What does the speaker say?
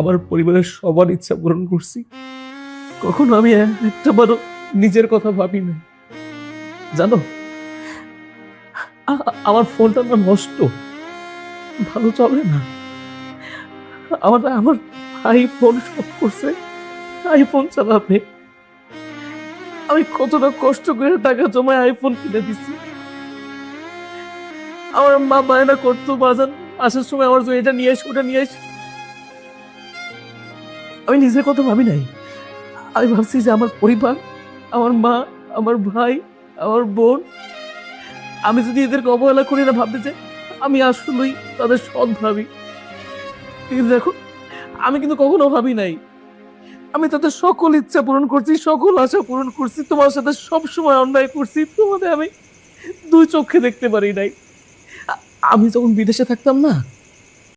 আমার পরিবারের সবার ইচ্ছা পূরণ করছি। কখনো আমি একটা বারও নিজের কথা ভাবি না জানো আমার ফোনটা না নষ্ট। ভালো চলে না। আমার আমার ভাই ফোন সব করছে। আইফোন চালাবে। আমি কতটা কষ্ট করে টাকা জমায় আইফোন কিনে দিছি। আমার মা বায়না করতো বাজান আসার সময় আমার জন্য এটা নিয়ে আসি ওটা নিয়ে আসি আমি নিজের কথা ভাবি নাই। আমি ভাবছি যে আমার পরিবার, আমার মা, আমার ভাই, আমার বোন, আমি যদি এদেরকে অবহেলা করি না ভাবতে যে আমি আসলেই তাদের সৎ ভাবি। কিন্তু দেখো, আমি কিন্তু কখনো ভাবি নাই। আমি তাদের সকল ইচ্ছা পূরণ করছি, সকল আশা পূরণ করছি, তোমার সাথে সব সময় অন্যায় করছি, তোমাদের আমি দুই চোখে দেখতে পারি নাই। আমি যখন বিদেশে থাকতাম না